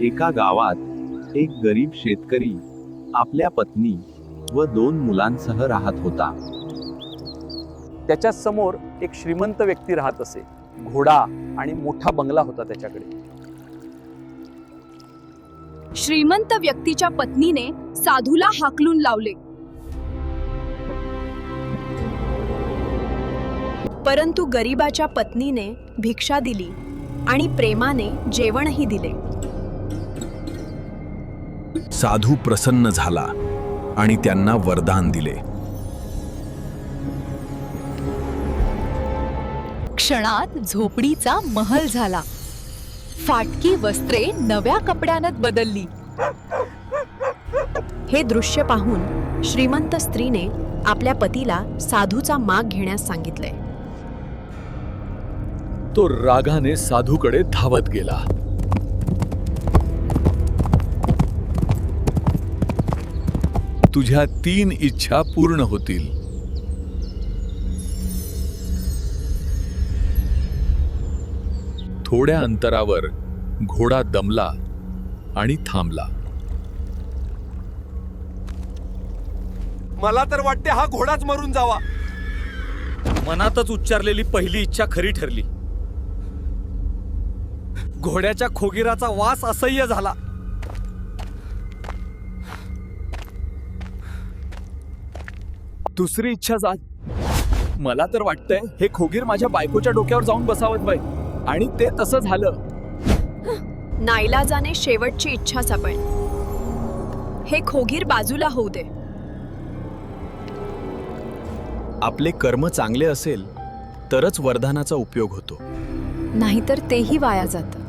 एका गावात एक गरीब शेतकरी आपल्या पत्नी व दोन मुलांसह राहत होता. त्याच्यासमोर एक श्रीमंत व्यक्ती राहत असे. घोडा आणि मोठा बंगला होता त्याच्याकडे. श्रीमंत व्यक्तीच्या पत्नीने साधूला हाकलून लावले. परंतु गरीबाच्या पत्नीने भिक्षा दिली आणि प्रेमाने जेवणही दिले. साधू प्रसन्न झाला आणि त्यांना वरदान दिले. क्षणात झोपडीचा महल झाला. फाटकी वस्त्रे नव्या कपड्यानं बदलली. हे दृश्य पाहून श्रीमंत स्त्रीने आपल्या पतीला साधूचा माग घेण्यास सांगितले. तो रागाने साधूकडे धावत गेला. तुझ्या तीन इच्छा पूर्ण होतील. थोड्या अंतरावर घोडा दमला आणि थांबला. मला तर वाटते हा घोडाच मरून जावा. मनातच उच्चारलेली पहिली इच्छा खरी ठरली. घोड्याच्या खोगिराचा वास असह्य झाला. दुसरी इच्छा जा मला तर वाटतंय हे खोगीर माझ्या बायकोच्या डोक्यावर जाऊन बसावत बाई. आणि ते तसं झालं. नाईलाजाने शेवटची इच्छा सापड हे खोगीर बाजूला होऊ दे. आपले कर्म चांगले असेल तरच वरदानाचा उपयोग होतो. नाहीतर तेही वाया जातं.